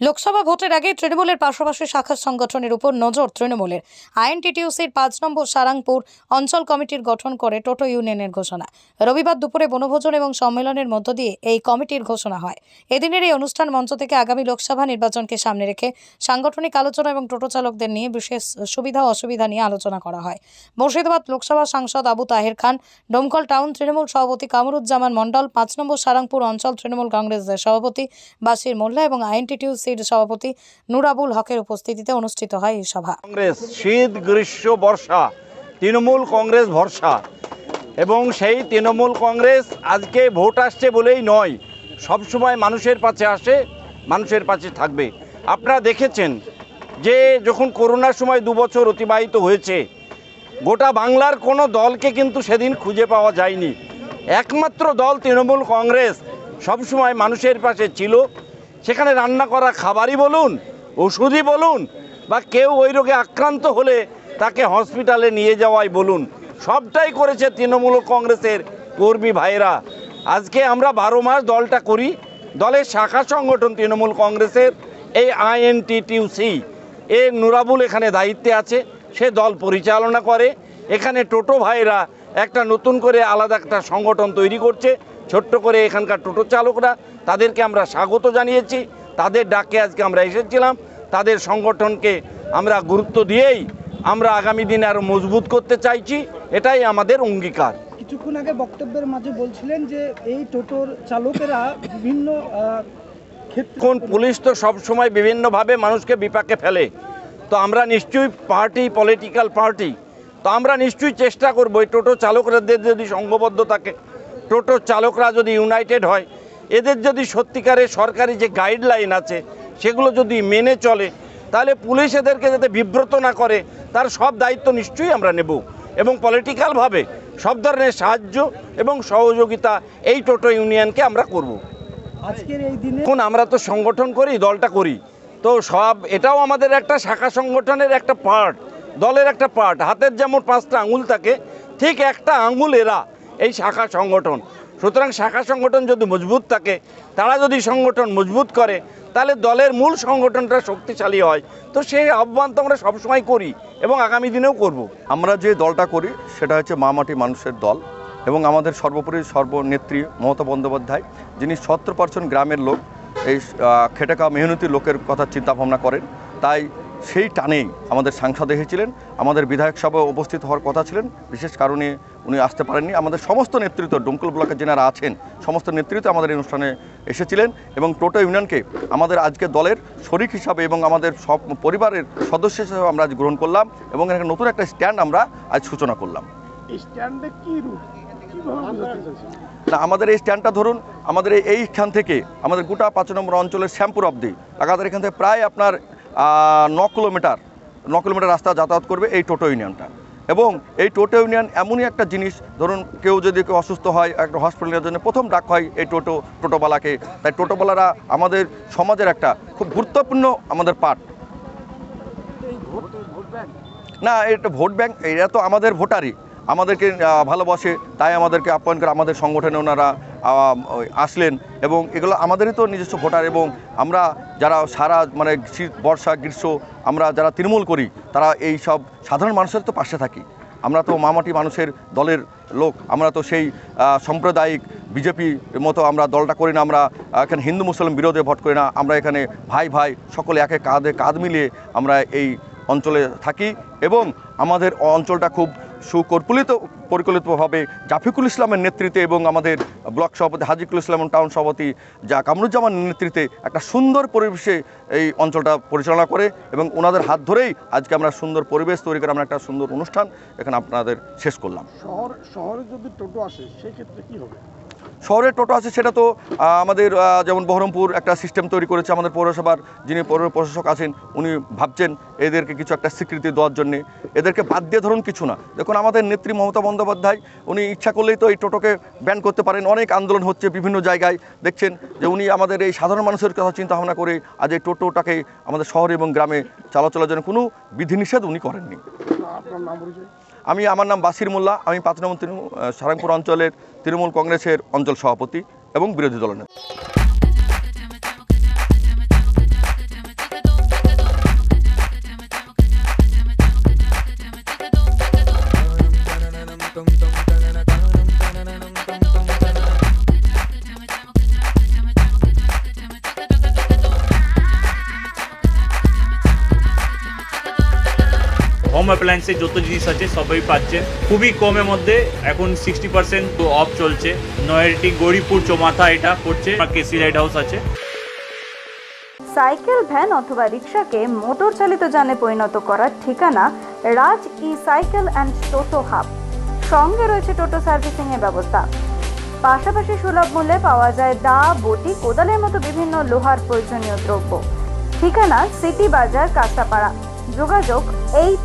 লোকসভা ভোটের আগে তৃণমূলের পাশাপাশি শাখা সংগঠনের উপর নজর তৃণমূলের। আইএনটিটিউসির পাঁচ নম্বর সারাংপুর অঞ্চল কমিটির গঠন করে টোটো ইউনিয়নের ঘোষণা। রবিবার দুপুরে বনভোজন এবং সম্মেলনের মধ্য দিয়ে এই কমিটির ঘোষণা হয়। এদিনের এই অনুষ্ঠান মঞ্চ থেকে আগামী লোকসভা নির্বাচনকে সামনে রেখে সাংগঠনিক আলোচনা এবং টোটো চালকদের নিয়ে বিশেষ সুবিধা অসুবিধা নিয়ে আলোচনা করা হয়। মুর্শিদাবাদ লোকসভা সাংসদ আবু তাহের খান, ডোমকল টাউন তৃণমূল সভাপতি কামরুজ্জামান মণ্ডল, পাঁচ নম্বর সারাংপুর অঞ্চল তৃণমূল কংগ্রেসের সভাপতি বাসির মোল্লা এবং আইএনটিটিউসির সভাপতি নুরাবুল হকের উপস্থিতিতে অনুষ্ঠিত হয় এই সভা। কংগ্রেস, শীত, গ্রীষ্ম, বর্ষা, তৃণমূল কংগ্রেস, ভরসা। এবং সেই তৃণমূল কংগ্রেস আজকে ভোট আসছে বলেই নয়, সবসময় মানুষের পাশে আসে, মানুষের পাশে থাকবে। আপনারা দেখেছেন যে যখন করোনার সময় দু বছর অতিবাহিত হয়েছে, গোটা বাংলার কোনো দলকে কিন্তু সেদিন খুঁজে পাওয়া যায়নি। একমাত্র দল তৃণমূল কংগ্রেস সবসময় মানুষের পাশে ছিল সেখানে রান্না করা খাবারই বলুন, ওষুধই বলুন, বা কেউ ওই রোগে আক্রান্ত হলে তাকে হসপিটালে নিয়ে যাওয়াই বলুন। সবটাই করেছে তৃণমূল কংগ্রেসের কর্মী ভাইরা আজকে আমরা বারো মাস দলটা করি, দলের শাখা সংগঠন তৃণমূল কংগ্রেসের, এই আইএনটিটিউসি। এ নুরাবুল এখানে দায়িত্বে আছে, সে দল পরিচালনা করে। এখানে টোটো ভাইরা একটা নতুন করে আলাদা একটা সংগঠন তৈরি করছে ছোট্ট করে এখানকার টোটো চালকরা তাদেরকে আমরা স্বাগত জানিয়েছি। তাদের ডাকে আজকে আমরা এসেছিলাম। তাদের সংগঠনকে আমরা গুরুত্ব দিয়েই আমরা আগামী দিনে আরও মজবুত করতে চাইছি। এটাই আমাদের অঙ্গীকার। কিছুক্ষণ আগে বক্তব্যের মাঝে বলছিলেন যে এই টোটোর চালকেরা বিভিন্ন এখন পুলিশ তো সবসময় বিভিন্নভাবে মানুষকে বিপাকে ফেলে। তো আমরা নিশ্চয়ই পার্টি পলিটিক্যাল পার্টি তো আমরা নিশ্চয়ই চেষ্টা করব এই টোটো চালকদের যদি সংঘবদ্ধ থাকে। টোটো চালকরা যদি ইউনাইটেড হয় এদের যদি সত্যিকারে সরকারি যে গাইডলাইন আছে সেগুলো যদি মেনে চলে তাহলে পুলিশ এদেরকে যাতে বিব্রত না করে তার সব দায়িত্ব নিশ্চয়ই আমরা নেব। এবং পলিটিক্যালভাবে সব ধরনের সাহায্য এবং সহযোগিতা এই টোটো ইউনিয়নকে আমরা করব। আজকের এই দিনে এখন আমরা তো সংগঠন করি দলটা করি। তো সব এটাও আমাদের একটা শাখা সংগঠনের একটা পার্ট দলের একটা পার্ট হাতের যেমন পাঁচটা আঙুল থাকে ঠিক একটা আঙুল এরা এই শাখা সংগঠন। সুতরাং শাখা সংগঠন যদি মজবুত থাকে তারা যদি সংগঠন মজবুত করে তাহলে দলের মূল সংগঠনটা শক্তিশালী হয়। তো সেই আহ্বান তো আমরা সবসময় করি এবং আগামী দিনেও করব। আমরা যে দলটা করি সেটা হচ্ছে মামাটি মানুষের দল এবং আমাদের সর্বোপরি সর্বনেত্রী মমতা বন্দ্যোপাধ্যায় যিনি সত্তর পার্সেন্ট গ্রামের লোক এই আহ, খেটে খাওয়া মেহনতি লোকের কথা চিন্তা ভাবনা করেন। তাই সেই টানেই আমাদের সাংসদ এসেছিলেন আমাদের বিধায়ক সভায় উপস্থিত হওয়ার কথা ছিলেন বিশেষ কারণে উনি আসতে পারেননি। আমাদের সমস্ত নেতৃত্ব ডুমকুল ব্লকের যেনারা আছেন সমস্ত নেতৃত্ব আমাদের এই অনুষ্ঠানে এসেছিলেন এবং টোটো ইউনিয়নকে আমাদের আজকে দলের শরিক হিসাবে এবং আমাদের সব পরিবারের সদস্য হিসাবে আমরা আজ গ্রহণ করলাম এবং এখানে নতুন একটা স্ট্যান্ড আমরা আজ সূচনা করলাম। স্ট্যান্ডে কি না আমাদের এই স্ট্যান্ডটা ধরুন আমাদের এই- এইখান থেকে আমাদের গোটা পাঁচ নম্বর অঞ্চলের শ্যামপুর অবধি লাগাতার এখান থেকে প্রায় আপনার ন কিলোমিটার ন কিলোমিটার রাস্তা যাতায়াত করবে এই টোটো ইউনিয়নটা। এবং এই টোটো ইউনিয়ন এমনই একটা জিনিস, ধরুন কেউ যদি কেউ অসুস্থ হয় একটা হসপিটালের জন্য প্রথম ডাক হয় এই টোটো, টোটোওয়ালাকে। তাই টোটোওয়ালারা আমাদের সমাজের একটা খুব গুরুত্বপূর্ণ আমাদের পার্ট না, এটা ভোট ব্যাংক, এরা তো আমাদের ভোটারই। আমাদেরকে ভালোবাসে, তাই আমাদেরকে আপ্যায়ন করে আমাদের সংগঠনে ওনারা আসলেন এবং এগুলো আমাদেরই তো নিজস্ব ভোটার এবং আমরা যারা সারা মানে শীত, বর্ষা, গ্রীষ্ম আমরা যারা তৃণমূল করি, তারা এই সব সাধারণ মানুষের তো পাশে থাকি। আমরা তো মামাটি মানুষের দলের লোক, আমরা তো সেই সাম্প্রদায়িক বিজেপির মতো আমরা দলটা করি না, আমরা এখানে হিন্দু, মুসলিম বিরোধে ভোট করি না, আমরা এখানে ভাই ভাই সকলে একে কাঁধে কাঁধ মিলিয়ে আমরা এই অঞ্চলে থাকি এবং আমাদের অঞ্চলটা খুব সুকল্পিত পরিকল্পিতভাবে জাফিকুল ইসলামের নেতৃত্বে এবং আমাদের ব্লক সভাপতি হাজিকুল ইসলাম টাউন সভাপতি যা কামরুজ্জামানের নেতৃত্বে একটা সুন্দর পরিবেশে এই অঞ্চলটা পরিচালনা করে এবং ওনাদের হাত ধরেই আজকে আমরা সুন্দর পরিবেশ তৈরি করে আমরা একটা সুন্দর অনুষ্ঠান এখানে আপনাদের শেষ করলাম। শহর শহরে যদি টোটো আসে সেই ক্ষেত্রে কি হবে? শহরের টোটো আছে, সেটা তো আমাদের যেমন বহরমপুর একটা সিস্টেম তৈরি করেছে আমাদের পৌরসভার, যিনি পৌর প্রশাসক আছেন, উনি ভাবছেন এদেরকে কিছু একটা স্বীকৃতি দেওয়ার জন্যে। এদেরকে বাদ দিয়ে ধরুন কিছু না। দেখুন, আমাদের নেত্রী মমতা বন্দ্যোপাধ্যায়, উনি ইচ্ছা করলেই তো এই টোটোকে ব্যান করতে পারেন। অনেক আন্দোলন হচ্ছে বিভিন্ন জায়গায়। দেখছেন যে উনি আমাদের এই সাধারণ মানুষের কথা চিন্তা ভাবনা করে আজ এই টোটোটাকে আমাদের শহর এবং গ্রামে চলাচলের জন্য কোনো বিধিনিষেধ উনি করেননি। আপনার নাম আমি, আমার নাম বাসির মোল্লা, আমি পাঁচ নম্বর সারাংপুর অঞ্চলের তৃণমূল কংগ্রেসের অঞ্চল সভাপতি এবং বিরোধী দলের হোম অ্যাপ্লায়েন্সের যত জিনিস আছে, সবই পাচ্ছে খুবই কমের মধ্যে এখন সিক্সটি পার্সেন্ট অফ চলছে। নয়ারটি গৌরীপুর চৌমাথা এটা পড়ছে কেসি লাইট হাউস আছে। সাইকেল, ভ্যান অথবা রিক্সাকে মোটর চালিত যানে পরিণত করার ঠিকানা Raj e cycle and toto hub. সঙ্গে রয়েছে টোটো সার্ভিসিং এর ব্যবস্থা। পাশাপাশি সুলভ মূল্যে পাওয়া যায় দা বটি, কোদালের মতো বিভিন্ন লোহার প্রয়োজনীয় দ্রব্য। ঠিকানা সিটি বাজার, কাঁচাপাড়া। যোগাযোগ eight